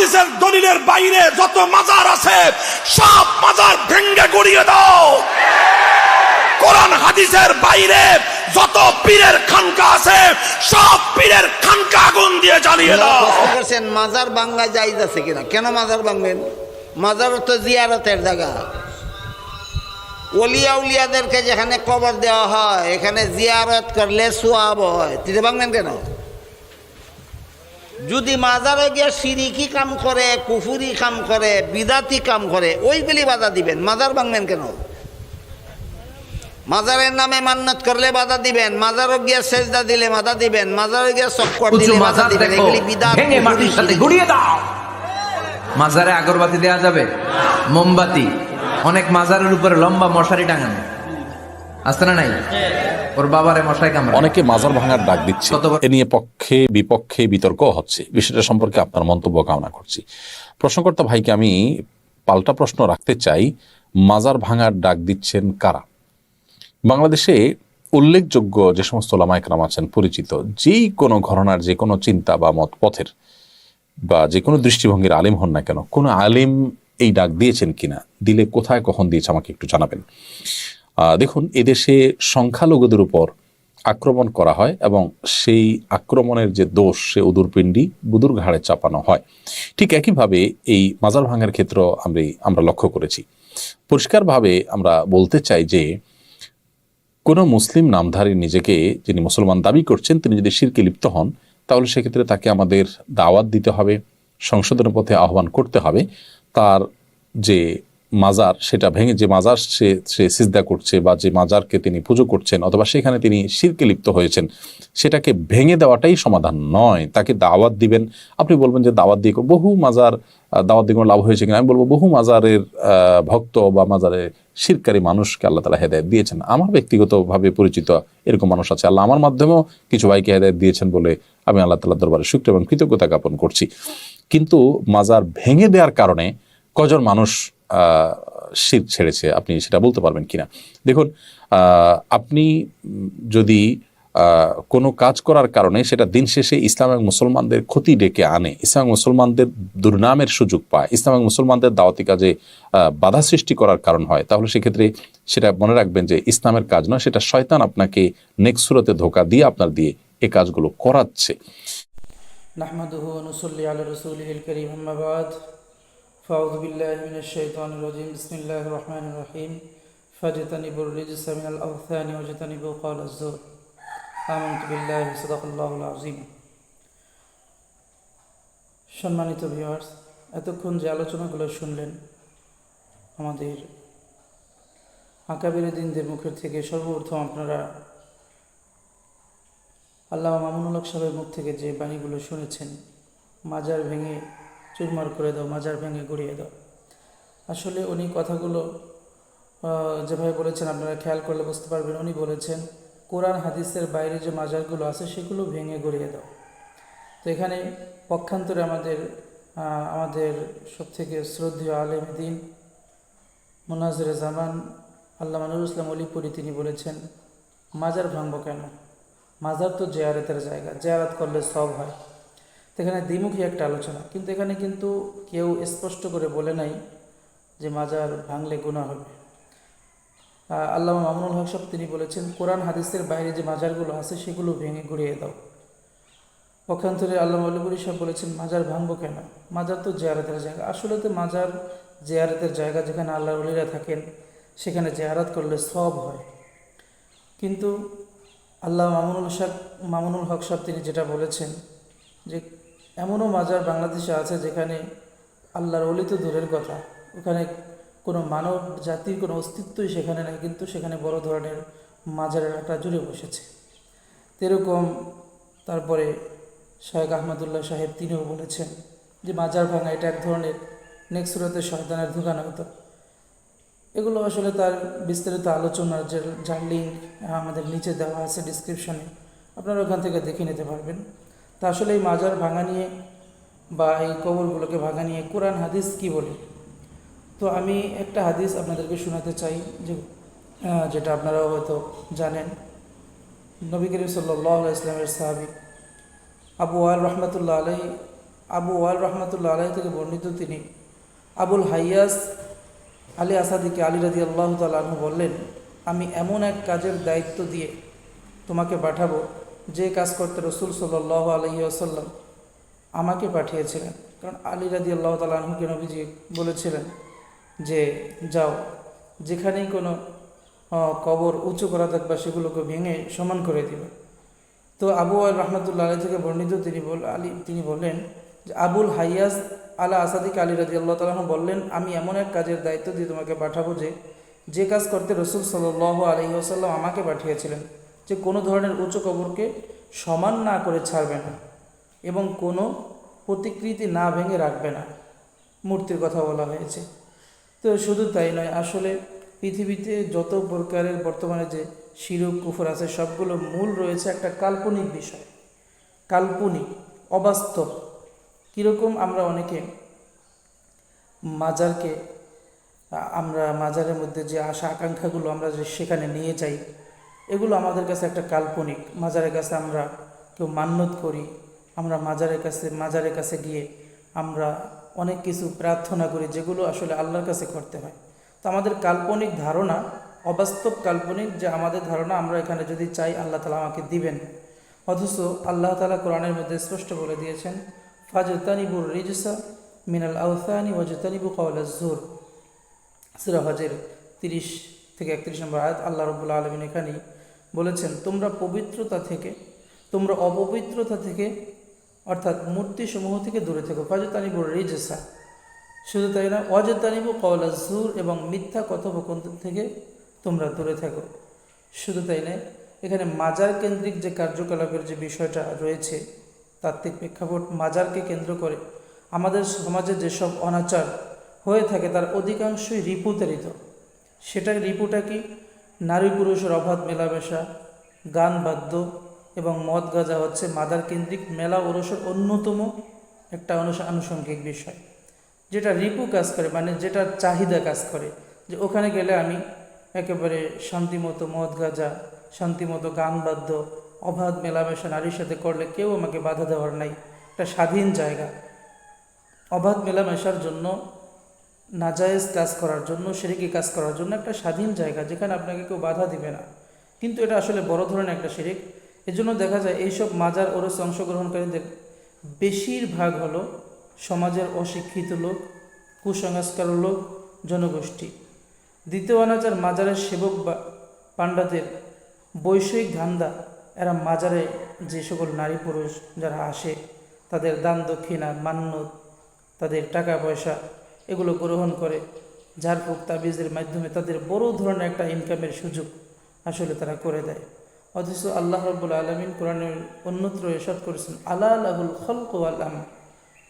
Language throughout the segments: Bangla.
হাদিসের দলিলের বাইরে যত মাজার আছে সব মাজার ভেঙ্গে গড়িয়ে দাও। কোরআন হাদিসের বাইরে যত পীরের খানকা আছে সব পীরের খানকা আগুন দিয়ে জ্বালিয়ে দাও। করছেন মাজার ভাঙ্গা জায়জ আছে কিনা? কেন মাজার ভাঙবেন? মাজার তো জিয়ারতের জায়গা। অলিয়া উলিয়াদেরকে যেখানে কবর দেওয়া হয় এখানে জিয়ারত করলে সোয়াব হয়। তিনি ভাঙবেন কেন? যদি মাজারে গিয়ে সিরিকি কাম করে কুফুরি কাম করে বিদাতি কাম করে ওইগুলি বাধা দিবেন। মাজার ভাঙবেন কেন? মাজারের নামে মান্নত করলে বাধা দিবেন মাজারও গিয়ে সেজদা দিলে বাধা দিবেন মাজারে গিয়ে চক্কর দিলে বাধা দিবেন। এগুলি বিদাত ভেঙে মাটির সাথে গুড়িয়ে দাও। মাজারে আগরবাতি দেওয়া যাবে? মোমবাতি। অনেক মাজারের উপরে লম্বা মশারি টাঙানো। না নাই? ওর বাবারে মশাই কামড়ে অনেকে মাজার ভাঙার ডাক দিচ্ছে। এ নিয়ে পক্ষে বিপক্ষে বিতর্ক হচ্ছে। বিষয়টা সম্পর্কে আপনার মন্তব্য কামনা করছি। প্রশ্নকর্তা ভাইকে আমি পাল্টা প্রশ্ন রাখতে চাই। মাজার ভাঙার ডাক দিচ্ছেন কারা? বাংলাদেশে উল্লেখযোগ্য যে সমস্ত লামায়করাম আছেন পরিচিত যেই কোনো ঘটনার যে কোনো চিন্তা বা মত পথের বা যে কোনো দৃষ্টিভঙ্গির আলিম হন না কেন কোনো আলিম এই ডাক দিয়েছেন কিনা দিলে কোথায় কখন দিয়েছে আমাকে একটু জানাবেন। দেখুন, এদেশে সংখ্যালঘুদের উপর আক্রমণ করা হয় এবং সেই আক্রমণের যে দোষ, সে উদুরপিণ্ডি বুদুর ঘাড়ে চাপানো হয়। ঠিক একইভাবে এই মাজার ভাঙার ক্ষেত্র আমি, আমরা লক্ষ্য করেছি। পরিষ্কারভাবে আমরা বলতে চাই যে, কোনো মুসলিম নামধারী নিজেকে যিনি মুসলমান দাবি করছেন, তিনি যদি শিরকে লিপ্ত হন, তাহলে সেক্ষেত্রে তাকে আমাদের দাওয়াত দিতে হবে, সংশোধনের পথে আহ্বান করতে হবে। তার যে মাজার, সেটা ভেঙে যে মাজার সে সে সিজদা করছে বা যে মাজারকে তিনি পুজো করছেন অথবা সেখানে তিনি শিরকে লিপ্ত হয়েছেন, সেটাকে ভেঙে দেওয়াটাই সমাধান নয়। তাকে দাওয়াত দিবেন। আপনি বলবেন যে দাওয়াত দিয়ে বহু মাজার দাওয়াত দিয়ে লাভ হয়েছে কিনা? আমি বলব বহু মাজারের ভক্ত বা মাজারের শিরকারী মানুষকে আল্লাহ তালা হেদায়ত দিয়েছেন। আমার ব্যক্তিগতভাবে পরিচিত এরকম মানুষ আছে। আল্লাহ আমার মাধ্যমেও কিছু ভাইকে হেদায়ত দিয়েছেন বলে আমি আল্লাহ তাল্লাহ দরবারে শুক্র এবং কৃতজ্ঞতা জ্ঞাপন করছি। কিন্তু মাজার ভেঙে দেওয়ার কারণে কজন মানুষ শীত ছেড়েছে, আপনি সেটা বলতে পারবেন কিনা? দেখুন আপনি যদি কোনো কাজ করার কারণে সেটা দিন শেষে ইসলাম এবং মুসলমানদের ক্ষতি ডেকে আনে, ইসলাম মুসলমানদের দুর্নামের সুযোগ পায়, ইসলাম এবং মুসলমানদের দাওয়াতি কাজে বাধা সৃষ্টি করার কারণ হয়, তাহলে সেক্ষেত্রে সেটা মনে রাখবেন যে ইসলামের কাজ নয়, সেটা শয়তান আপনাকে নেক্সুরতে ধোকা দিয়ে আপনার দিয়ে এ কাজগুলো করাচ্ছে। নাহমাদুহু فأعوذ بالله من الشيطان الرجيم بسم الله الرحمن الرحيم فاجتنبوا الرجس من الأوثان واجتنبوا قول الزور آمنت بالله صدق الله العظيم সম্মানিত ভিউয়ার্স এতক্ষণ যে আলোচনাগুলো শুনলেন আমাদের আকাবির দিনদের মুখের থেকে সর্বপ্রথম আপনারা আল্লাহ মামুনুল হক সাহেবের মুখ থেকে যে বাণীগুলো শুনেছেন মাজার ভেঙে চুরমার করে দাও, মাজার ভেঙে গড়িয়ে দাও। আসলে উনি কথাগুলো যেভাবে বলেছেন, আপনারা খেয়াল করলে বুঝতে পারবেন। উনি বলেছেন, কোরআন, হাদিসের বাইরে যে মাজারগুলো আছে, সেগুলো ভেঙে গড়িয়ে দাও। তো এখানে পক্ষান্তরে আমাদের আমাদের সবথেকে শ্রদ্ধেয় আলেম দিন মুনাজরে জামান আল্লাহ মানুর ইসলাম অলিপুরি, তিনি বলেছেন, মাজার ভাঙবো কেন? মাজার তো জেয়ারতের জায়গা, জেয়ারত করলে সব হয়। এখানে দ্বিমুখী একটা আলোচনা। কিন্তু এখানে কিন্তু কেউ স্পষ্ট করে বলে নাই যে মাজার ভাঙলে গুণা হবে। আহ, আল্লামা মামুনুল হক সব তিনি বলেছেন কোরআন হাদিসের বাইরে যে মাজারগুলো আছে সেগুলো ভেঙে ঘুরিয়ে দাও। পক্ষান্তরে আল্লাহ আল্লাহবুরি সব বলেছেন মাজার ভাঙবো কেন? মাজার তো জেয়ারতের জায়গা। আসলে তো মাজার জেয়ারতের জায়গা যেখানে আল্লাহ অলিরা থাকেন সেখানে জেয়ারাত করলে সব হয়। কিন্তু আল্লাহ মামুনুল সাহেব মামুনুল হক সব তিনি যেটা বলেছেন যে এমনও মাজার বাংলাদেশে আছে যেখানে আল্লাহর অলি তো দূরের কথা। ওখানে কোনো মানব জাতির কোনো অস্তিত্বই সেখানে নেই, কিন্তু সেখানে বড় ধরনের মাজারের একটা জুড়ে বসেছে। এরকম তারপরে শাহেখ আহমদুল্লাহ সাহেব তিনিও বলেছেন যে মাজার ভাঙা এটা এক ধরনের নেক্সুরতে শয়তানের ঢুকানো হতো এগুলো আসলে তার বিস্তারিত আলোচনা যে যার লিঙ্ক আমাদের নিচে দেওয়া আছে ডিসক্রিপশনে আপনারা ওখান থেকে দেখে নিতে পারবেন। তা আসলে এই মাজার ভাঙা নিয়ে বা এই কবরগুলোকে ভাঙা নিয়ে কোরআন হাদিস কি বলে? তো আমি একটা হাদিস আপনাদেরকে শোনাতে চাই যে যেটা আপনারাও হয়তো জানেন। নবী করিম সাল্লাহ ইসলামের সাহাবি আবু আল রহমতুল্লাহ আলাই আবু ওয়াল রহমতুল্লাহ আলাহ থেকে বর্ণিত তিনি আবুল হাইয়াস আলী আসাদিকে আলী রাজি আল্লাহ তালু বললেন, আমি এমন এক কাজের দায়িত্ব দিয়ে তোমাকে পাঠাবো যে কাজ করতে রসুল সাল্লাহ আলহি আসাল্লাম আমাকে পাঠিয়েছিলেন, কারণ আলী রাজি আল্লাহ তালুকে নবীজি বলেছিলেন যে, যাও, যেখানেই কোনো কবর উঁচু করা থাকবে সেগুলোকে ভেঙে সমান করে দিবে। তো আবু আল রহমতুল্লাহ আলী থেকে বর্ণিত তিনি বল, আলী, তিনি বললেন যে, আবুল হাইয়াস আলা আসাদিক আলী রাজি আল্লাহ তালাহ বললেন, আমি এমন এক কাজের দায়িত্ব দিয়ে তোমাকে পাঠাবো যে যে কাজ করতে রসুল সাল্লাহ আলহি আসাল্লাম আমাকে পাঠিয়েছিলেন। যে কোনো ধরনের উঁচু কবরকে সমান না করে ছাড়বে না এবং কোনো প্রতিকৃতি না ভেঙে রাখবে না, মূর্তির কথা বলা হয়েছে। তো শুধু তাই নয়, আসলে পৃথিবীতে যত প্রকারের বর্তমানে যে শিরক, কুফর আছে, সবগুলো মূল রয়েছে একটা কাল্পনিক বিষয়। কাল্পনিক, অবাস্তব। কীরকম আমরা অনেকে মাজারকে, আমরা মাজারের মধ্যে যে আশা, আকাঙ্ক্ষাগুলো আমরা যে সেখানে নিয়ে যাই এগুলো আমাদের কাছে একটা কাল্পনিক। মাজারের কাছে আমরা কেউ মান্যত করি। আমরা মাজারের কাছে মাজারের কাছে গিয়ে আমরা অনেক কিছু প্রার্থনা করি যেগুলো আসলে আল্লাহর কাছে করতে হয়। তো আমাদের কাল্পনিক ধারণা, অবাস্তব কাল্পনিক যে আমাদের ধারণা আমরা এখানে যদি চাই, আল্লাহ তালা আমাকে দিবেন। অথচ আল্লাহ তালা কোরআনের মধ্যে স্পষ্ট বলে দিয়েছেন, ফাজতানিবুর রিজসা মিনাল আউসানি ওয়াজতানিবু কওয়ালা জোর সুরা হজের তিরিশ থেকে একত্রিশ নম্বর আয়াত আল্লাহ রবুল্লা আলমিন এখানেই বলেছেন, তোমরা পবিত্রতা থেকে, তোমরা অপবিত্রতা থেকে, অর্থাৎ মূর্তিসমূহ থেকে দূরে থেকো। ফাজতানিবুর রিজসা। শুধু তাই না অজতানিবু কওয়ালা জুর এবং মিথ্যা কথোপকথন থেকে তোমরা দূরে থাকো। শুধু তাই নয়, এখানে মাজার কেন্দ্রিক যে কার্যকলাপের যে বিষয়টা রয়েছে তাত্ত্বিক প্রেক্ষাপট মাজারকে কেন্দ্র করে আমাদের সমাজে যেসব অনাচার হয়ে থাকে, তার অধিকাংশই রিপুতারিত সেটা রিপুটা কি? নারী পুরুষের অবাধ মেলামেশা, গান বাদ্য এবং মদ গাজা হচ্ছে মাদার কেন্দ্রিক মেলা ওরসের অন্যতম একটা আনুষঙ্গিক বিষয়। যেটা রিপু কাজ করে মানে যেটা চাহিদা কাজ করে, যে ওখানে গেলে আমি একেবারে শান্তিমতো মদ গাজা, শান্তিমতো গান বাদ্য, অবাধ মেলামেশা নারীর সাথে করলে কেউ আমাকে বাধা দেওয়ার নাই। একটা স্বাধীন জায়গা। অবাধ মেলামেশার জন্য নাজায়েজ কাজ করার জন্য, সেরেকি কাজ করার জন্য একটা স্বাধীন জায়গা যেখানে আপনাকে কেউ বাধা দিবে না। কিন্তু এটা আসলে বড় ধরনের একটা শিরিক। এজন্য দেখা যায় এইসব মাজার ওরসে অংশগ্রহণকারীদের বেশিরভাগ হলো সমাজের অশিক্ষিত লোক, কুসংস্কার লোক, জনগোষ্ঠী। দ্বিতীয় অনাচার মাজারের সেবক বা পাণ্ডাদের বৈষয়িক ধান্দা, এরা মাজারে যে সকল নারী পুরুষ যারা আসে, তাদের দান দক্ষিণা, মান্যত, তাদের টাকা পয়সা এগুলো গ্রহণ করে ঝাড়ফুঁক তাবিজের মাধ্যমে তাদের বড় ধরনের একটা ইনকামের সুযোগ আসলে তারা করে দেয়। অথচ আল্লাহ রব্বুল আলমিন কোরআনের অন্যত্র এরশাদ করেছেন আলা লাহুল খলক আলাম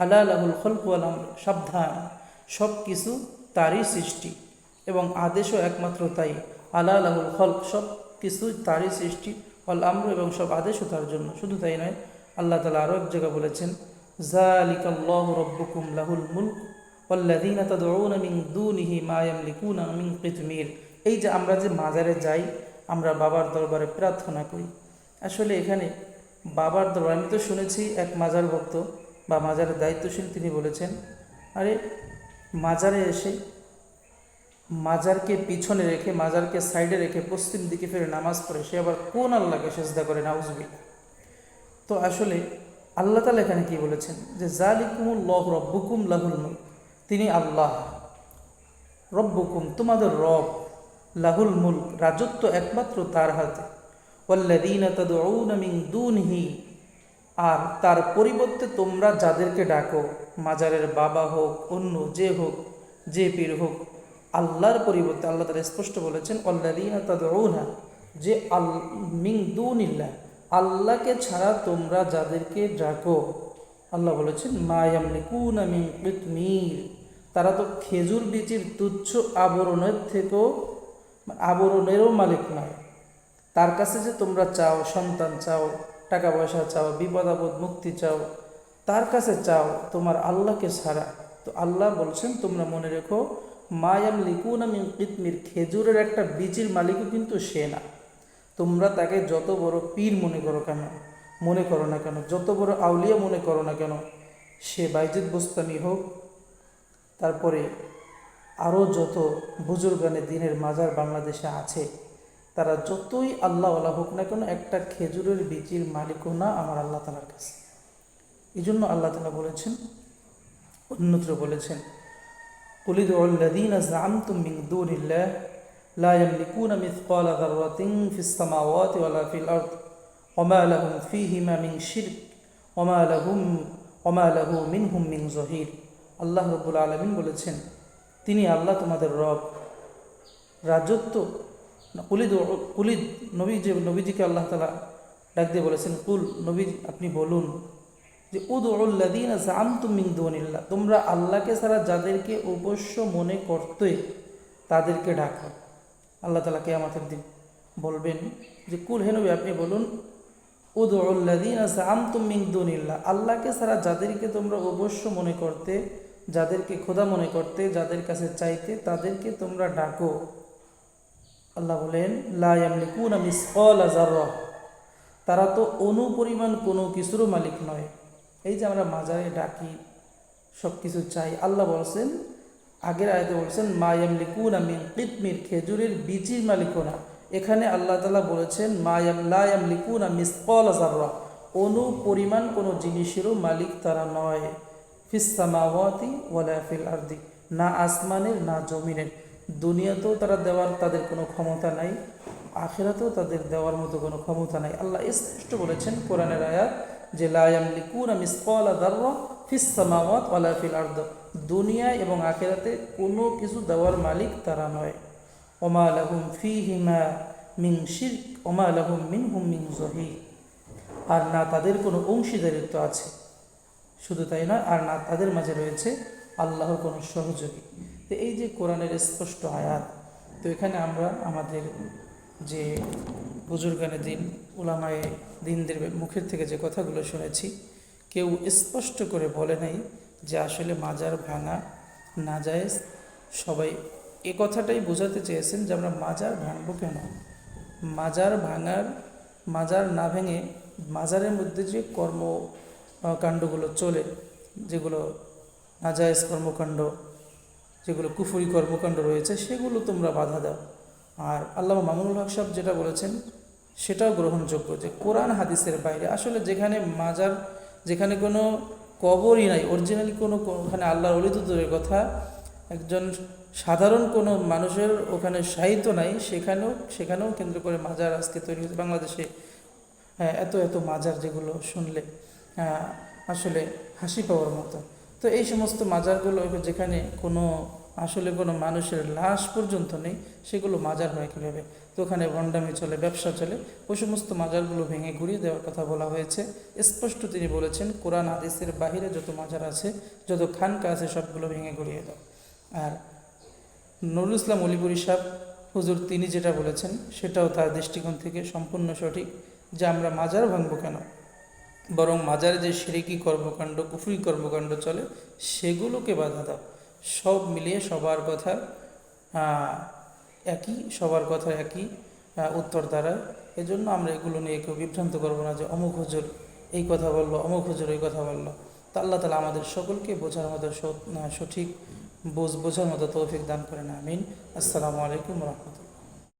আলা লাহুল খলক আলাম সাবধান সব কিছু তারই সৃষ্টি এবং আদেশও একমাত্র তাই। আলা লাহুল খলক সব কিছু তারই সৃষ্টি অল আমর এবং সব আদেশও তার জন্য। শুধু তাই নয়, আল্লাহ তালা আরও এক জায়গা বলেছেন জালিকাল্লাহু রব্বুকুম লাহুল মুলক। ওয়াল্লাযীনা তাদউনা মিন দুনিহি মা ইয়ামলিকুনা মিন কিতমির। এই যে আমরা যে মাজারে যাই, আমরা বাবার দরবারে প্রার্থনা করি। আসলে এখানে বাবার দরবার, আমি তো শুনেছি এক মাজার ভক্ত বা মাজারের দায়িত্বশীল, তিনি বলেছেন, আরে, মাজারে এসে মাজারকে পিছনে রেখে, মাজারকে সাইডে রেখে পশ্চিম দিকে ফিরে নামাজ পড়ে, সে আবার কোন আল্লাহকে সেজদা করে? নাউজবিল্লা তো আসলে আল্লাহ তালা এখানে কি বলেছেন? যে জালিকুমুল লহ রব্বুকুম লাহুল মুলক। তিনি আল্লাহ। রব্বুকুম, তোমাদের রব, লাহুল মুল রাজত্ব একমাত্র তার হাতে। দুনহি, আর তার পরিবর্তে তোমরা যাদেরকে ডাকো, মাজারের বাবা হোক, অন্য যে হোক, যে পীর হোক, আল্লাহর পরিবর্তে, আল্লাহ তারা স্পষ্ট বলেছেন অল্লাদিনা তাদউনা, যে আল মিং দুনিল্লাহ, আল্লাহকে ছাড়া তোমরা যাদেরকে ডাকো। আল্লাহ বলেছেন মায়ামলিকুনা মিন কিতমির তারা তো খেজুর বিচির তুচ্ছ আবরণের থেকেও আবরণেরও মালিক নয়। তার কাছে যে তোমরা চাও, সন্তান চাও, টাকা পয়সা চাও, বিপদ আপদ, মুক্তি চাও, তার কাছে চাও, তোমার আল্লাহকে ছাড়া। তো আল্লাহ বলছেন, তোমরা মনে রেখো মায়াম লিকুন আমি কিতমির খেজুরের একটা বীজের মালিকও কিন্তু সে না। তোমরা তাকে যত বড় পীর মনে করো কেন? মনে করো না কেন যত বড় আউলিয়া মনে করো না কেন সে বাইজিদ বোস্তামি হোক তারপরে আরও যত বুজুর্গানে দিনের মাজার বাংলাদেশে আছে তারা যতই আল্লাহওয়ালা হোক না কেন একটা খেজুরের বীচির মালিকও না আমার আল্লাহ তালার কাছে এই জন্য আল্লাহ তালা বলেছেন অন্যত্র বলেছেন قل ادعوا الذين زعمتم من دون الله لا يملكون مثقال ذرة في السماوات ولا في الأرض وما لهم فيهما من شرك وما لهم وما له منهم من ظهير আল্লাহ রব্বুল আলমিন বলেছেন তিনি আল্লাহ তোমাদের রব রাজত্ব না, কুলিদ কুলিদ নবী যে নবীজিকে আল্লাহ তালা ডাক দিয়ে বলেছেন কুল নবী আপনি বলুন যে উদ্দিন জামতুম মিন দুনিল্লাহ তোমরা আল্লাহকে ছাড়া যাদেরকে অবশ্য মনে করতে তাদেরকে ডাকো আল্লাহ তালা কেয়ামতের দিন বলবেন যে কুল হে নবী আপনি বলুন উদ্দিন জামতুম মিন দুনিল্লাহ, আল্লাহকে ছাড়া যাদেরকে তোমরা অবশ্য মনে করতে, যাদেরকে খোদা মনে করতে, যাদের কাছে চাইতে, তাদেরকে তোমরা ডাকো। আল্লাহ বলেন মিসল আজারহ তারা তো অনুপরিমাণ কোনো কিছুরও মালিক নয়। এই যে আমরা মাজারে ডাকি সব কিছু চাই, আল্লাহ বলছেন, আগের আয়তে বলছেন মায়াম লিকুন আমি কিতমির, খেজুরের বীচির মালিকও না। এখানে আল্লাহ তালা বলেছেন মায়াম লিকুন মিসকল আজাররা অনুপরিমাণ কোনো জিনিসেরও মালিক তারা নয়। ফিসামাওয়াতি ওয়ালা ফিল আরদি। না আসমানের, না জমিনের। দুনিয়াতেও তারা দেওয়ার তাদের কোনো ক্ষমতা নাই, আখেরাতেও তাদের দেওয়ার মতো কোনো ক্ষমতা নাই। আল্লাহ স্পষ্ট বলেছেন কোরআনের আয়াত যে লায়াম লিকুন মিসকল আদার্রা ফিসামাওয়াত ওয়ালা ফিল আর্দ। দুনিয়া এবং আখেরাতে কোনো কিছু দেওয়ার মালিক তারা নয়। ওমা লাহুম ফি হিমা মিং শির ওমা লাহুম মিন হুম মিং জহি আর না তাদের কোনো অংশীদারিত্ব আছে। শুধু তাই নয়, আর না তাদের মাঝে রয়েছে আল্লাহর কোনো সহযোগী। তো এই যে কোরআনের স্পষ্ট আয়াত, তো এখানে আমরা আমাদের যে বুজুর্গানে দিন ওলামায়ে দিনদের মুখের থেকে যে কথাগুলো শুনেছি, কেউ স্পষ্ট করে বলে নাই যে আসলে মাজার ভাঙা না যায় সবাই এ কথাটাই বোঝাতে চেয়েছেন যে আমরা মাজার ভাঙবো কেন? মাজার ভাঙার, মাজার না ভেঙে মাজারের মধ্যে যে কর্ম কাণ্ডগুলো চলে, যেগুলো নাজায়েজ কর্মকাণ্ড, যেগুলো কুফুরি কর্মকাণ্ড রয়েছে, সেগুলো তোমরা বাধা দাও। আর আল্লাহ মামুনুল হক সাহেব যেটা বলেছেন, সেটাও গ্রহণযোগ্য যে কোরআন হাদিসের বাইরে আসলে যেখানে মাজার, যেখানে কোনো কবরই নাই অরিজিনালি কোনো ওখানে আল্লাহর অলিত দূরের কথা, একজন সাধারণ কোনো মানুষের ওখানে সাহিত্য নাই সেখানেও সেখানেও কেন্দ্র করে মাজার আজকে তৈরি হয়েছে। বাংলাদেশে হ্যাঁ, এত এত মাজার যেগুলো শুনলে আসলে হাসি পাওয়ার মতো। তো এই সমস্ত মাজারগুলো যেখানে কোনো আসলে কোনো মানুষের লাশ পর্যন্ত নেই সেগুলো মাজার হয় কীভাবে? তো ওখানে ভণ্ডামি চলে ব্যবসা চলে ওই সমস্ত মাজারগুলো ভেঙে ঘুরিয়ে দেওয়ার কথা বলা হয়েছে। স্পষ্ট তিনি বলেছেন কোরআন আদেশের বাহিরে যত মাজার আছে যত খানকা আছে সবগুলো ভেঙে ঘুরিয়ে দাও। আর নুরুল ইসলাম অলিপুরি সাহেব, হুজুর তিনি যেটা বলেছেন, সেটাও তার দৃষ্টিকোণ থেকে সম্পূর্ণ সঠিক যে আমরা মাজার ভাঙবো কেন? বরং মাজারে যে সেরেকি কর্মকাণ্ড, কুফরি কর্মকাণ্ড চলে, সেগুলোকে বাধা দাও। সব মিলিয়ে সবার কথা একই, সবার কথা একই উত্তর দ্বারায় এজন্য আমরা এগুলো নিয়ে কেউ বিভ্রান্ত করব না যে অমুক হুজুর এই কথা বলল, অমুক হুজুর এই কথা বলল। তা আল্লাহ তালা আমাদের সকলকে বোঝার মতো সঠিক বোঝ বোঝার মতো তৌফিক দান করেন আমিন। আসসালামু আলাইকুম রহমতুল্লাহ।